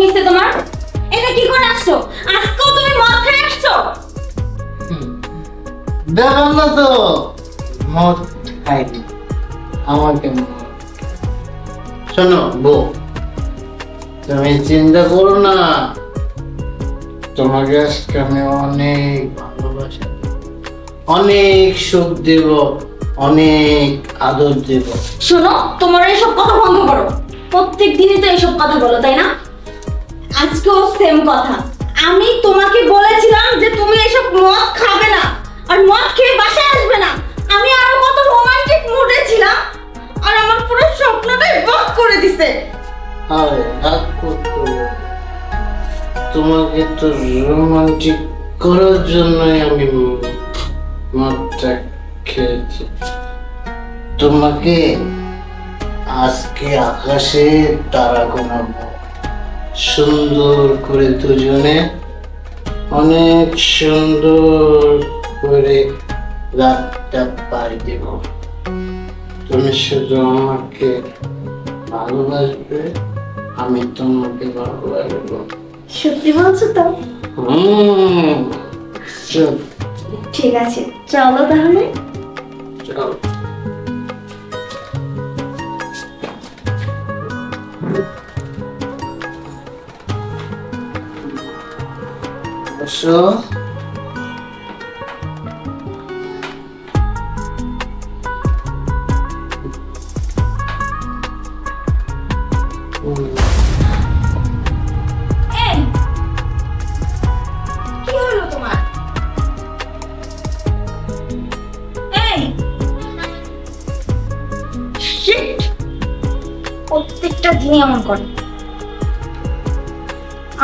হয়েছে তোমার? এটা কি করে আসছো? আজকেও তুমি মদ খেয়ে আসছো? দেখলাম না তো। মদ খাইনি। আমার কেমন শোনো বউ তুমি চিন্তা করো না। তোমাকে আজকে আমি অনেক ভালোবাসা অনেক সুখ দেব। অনেক আদর দেব। শোনো তোমার এসব কথা বন্ধ করো। প্রত্যেক দিনই তো এসব কথা বলো তাই না? আজকেও সেম কথা। আমি তোমাকে বলেছিলাম যে তুমি এইসব মদ খাবে না। আর মদ খেয়ে বাসায় আসবে না। আমি আরও কত রোমান্টিক মুডে ছিলাম। আর আমার পুরো স্বপ্নটাই বধ করে দিছে। আরে। তোমাকে তো রোমান্টিক করার জন্যই আমি মদটা খেয়েছি। তোমাকে আজকে আকাশে তারা গোনাবো সুন্দর করে দুজনে অনেক সুন্দর করে রাতটা পাড়ি দেব। তুমি শুধু আমাকে ভালোবাসবে আমি তোমাকে ভালোবাসবো। সত্যি বলছো তো? হুম ঠিক আছে চলো তাহলে। চল। Shit! প্রত্যেকটা দিনই এমন করে।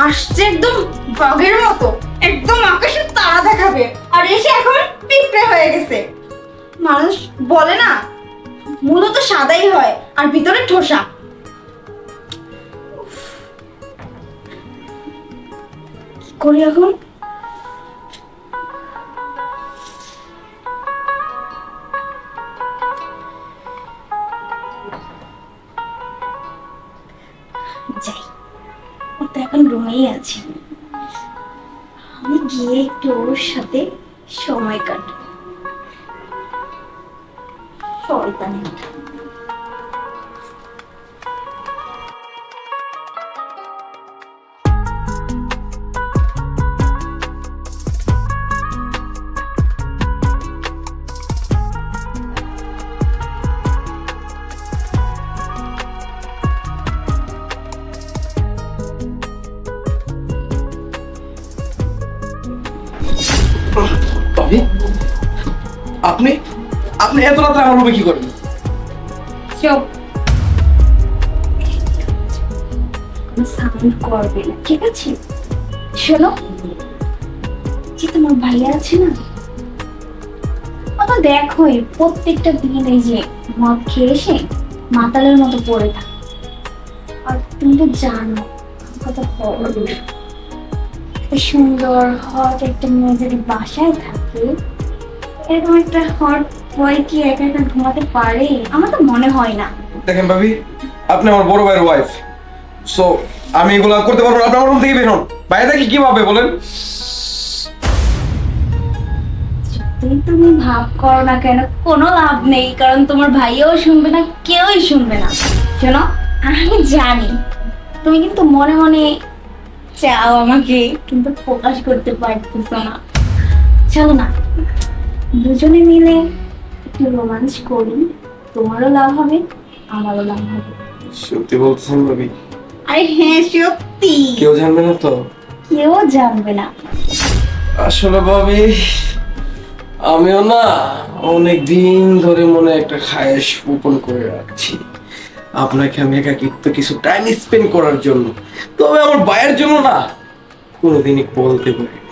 আসছে একদম বাঘের মতো। একদম আকাশের তারা দেখাবে। আর এসে এখন পিঁপড়ে হয়ে গেছে। মানুষ বলে না, মূলত সাদাই হয় আর ভিতরে ঠোসা। করি এখন? যাই ও তো এখন রুমেই আছে। আমি গিয়ে একটু ওর সাথে সময় কাটাই শয়তানি ভাবি আপনি? আপনি? এত রাতে আমার রুমে কি করেন? ঠিক আছে? শোনো, যে তোমার আছে না প্রত্যেকটা দিন এই যে মদ খেয়ে এসে মাতালের মতো পড়ে থাকে। আর তুমি তো জানো কত সুন্দর হট একটা মেয়ে যদি বাসায় থাকে এরকম একটা হট বয় কি একা একা ঘুমাতে পারে? আমার তো মনে হয় না। দেখেন ভাবি আপনি আমার বড় ভাইয়ের ওয়াইফ সো আমি এগুলো করতে পারব না। আপনি আমার রুম থেকে বের হন। বাইরে কি ভাবে বলেন। তুমি ভাব করো না কেন? কোনো লাভ নেই কারণ তোমার ভাইও শুনবে না কেউই শুনবে না। শোনো আমি জানি তুমি কিন্তু মনে মনে চাও আমাকে কিন্তু প্রকাশ করতে পারতেছো না। চলো না। দুজনে মিলে একটু রোমাঞ্চ করি। তোমারও লাভ হবে আমারও লাভ হবে। সত্যি বলছেন ভাবি? আরে হ্যাঁ সত্যি। কেউ জানবে না তো? কেউ জানবে না। আসলে ভাবি আমিও না অনেক দিন ধরে মনে একটা খায়েশ ওপেন করে রাখছি। আপনাকে আমি একাকিত্ব কিছু টাইম স্পেন্ড করার জন্য। তবে আমার ভাইয়ের জন্য না কোনোদিনই বলতে পারিনি।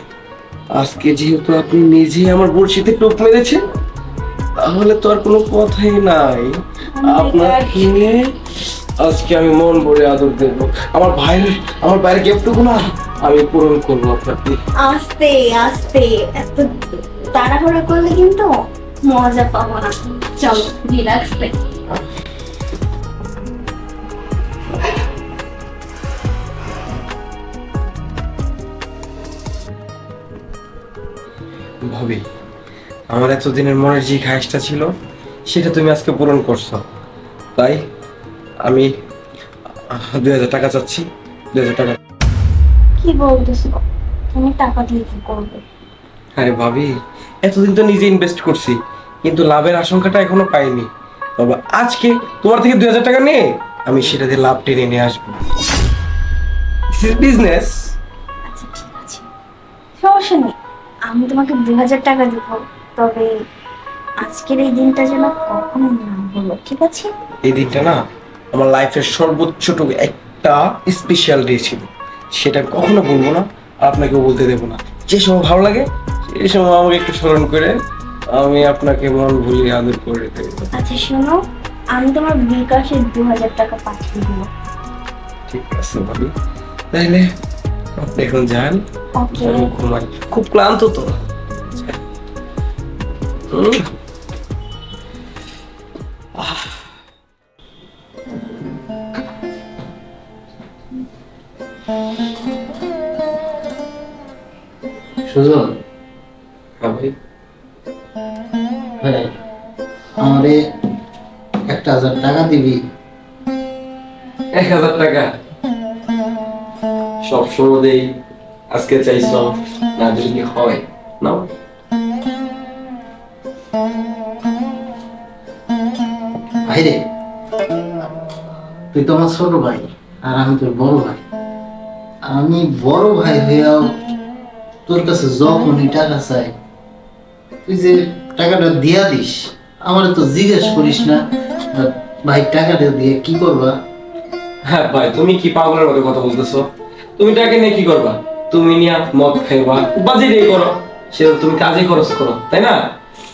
আজকে যেহেতু আপনি নিজে আমার বড়শিতে টোপ মেরেছেন, তাহলে তো আর কোনো কথাই নাই। আপনাকে আজকে আমি মন ভরে আদর দেবো। আমার ভাইয়ের আমার ভাইয়ের গিফটটুকু না, আমি পূরণ করব আপনাকে। আস্তে আস্তে, এত তাড়াহুড়ো করলে কিন্তু মজা পাবো না। চলো রিল্যাক্স ভাবি আমার এতদিনের মনের যে খায়েশটা ছিল সেটা তুমি আজকে পূরণ করছ। তাই আমি দুই হাজার টাকা চাচ্ছি দুই হাজার টাকা। কি বলতেছো? তুমি টাকা দিয়ে কি করবে? আরে ভাবি এতদিন তো নিজে ইনভেস্ট করছি কিন্তু লাভের আশঙ্কাটা এখনও পাইনি। তবে আজকে তোমার থেকে দুই হাজার টাকা নিয়ে আমি সেটা দিয়ে লাভ টেনে নিয়ে আসব। বিজনেস আচ্ছা ঠিক আছে। সমস্যা নেই। আমি তোমাকে দু হাজার টাকা দেবো তবে আজকের এই দিনটা যেন কখনো না হলো ঠিক আছে? এই দিনটা না আমার লাইফের সর্বোচ্চটুকু একটা স্পেশাল ডে ছিল। সেটা কখনো বলব না আর আপনাকেও বলতে দেবো না। যে সময় ভালো লাগে সেই সময় আমাকে একটু স্মরণ করে আমি আপনাকে মন ভুলিয়ে আদর করে দেবো। আচ্ছা শোনো আমি তোমার বিকাশে দু হাজার টাকা পাঠিয়ে দেবো। ঠিক আছে ভাবি। তাইলে আপনি এখন যান। আমি ঘুমাই। খুব ক্লান্ত তো। সুজন ভাই হ্যাঁ আমারে একটা হাজার টাকা দিবি। এক হাজার টাকা? সব সময় দেই আজকে চাইছ না দিলে কি হয় নাও। ভাইরে তুই তো আমার ছোট ভাই আর আমি তোর বড় ভাই। আমি বড় ভাই হইয়াও তোর কাছে যখনই টাকা চাই তুই যে টাকাটা দিয়া দিস আমার তো জিজ্ঞেস করিস না ভাই টাকাটা দিয়ে কি করবা? হ্যাঁ ভাই তুমি কি পাগলের মতো কথা বলতেছো? তুমি টাকা নিয়ে কি করবা? তুমি নিয়ে মদ খাইবা। বাজে দিয়ে করো। সেটা তুমি কাজে খরচ করো তাই না?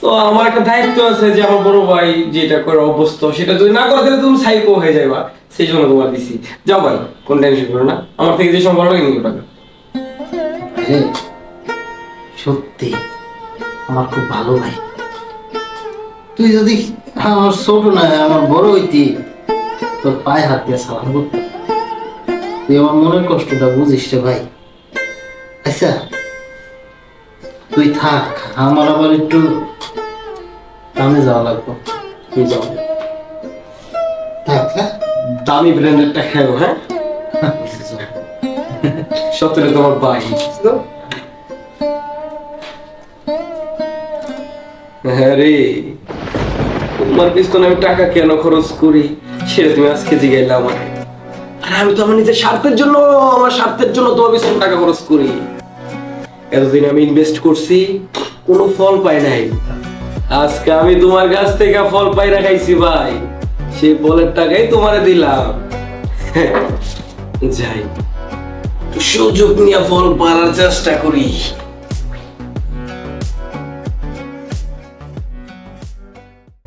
তো আমার একটা দায়িত্ব আছে যে আমার বড় ভাই যেটা করে অভ্যস্ত, সেটা যদি না করে তাহলে তুমি সাইকো হয়ে যাবা সেই জন্য তোমার দিছি। যাও ভাই, কোন টেনশন করো না। আমার থেকে যে সময় ভালো লাগে নিয়ে টাকা সত্যি, আমার খুব ভালো ভাই। তুই যদি আমার ছোট না, আমার বড় হইতি, তোর পায়ে হাত দিয়ে সালাম করতে তুই আমার মনের কষ্টটা বুঝিস রে ভাই। আচ্ছা তুই থাক আমার আবার একটু কামে যাওয়া লাগবে। তুই যাও। থাক হ্যাঁ? দামি ব্র্যান্ডেরটা খাও হ্যাঁ? সত্যি তোমার বুঝছ? হ্যাঁ রে তোমার পিছনে আমি টাকা কেন খরচ করি? সেটা তুমি আজকে জিগাইলে আমাকে আর আমি তো আমার নিজের স্বার্থের জন্য, আমার স্বার্থের জন্য তোমার পিছনে টাকা খরচ করি। এতদিন আমি ইনভেস্ট করছি, কোনো ফল পাই নাই। আজকে আমি তোমার কাছ থেকে ফল পাই রাখাইছি ভাই। সেই ফলের টাকাই তোমারে দিলাম। যাই, সুযোগ নিয়ে ফল পাওয়ার চেষ্টা করি।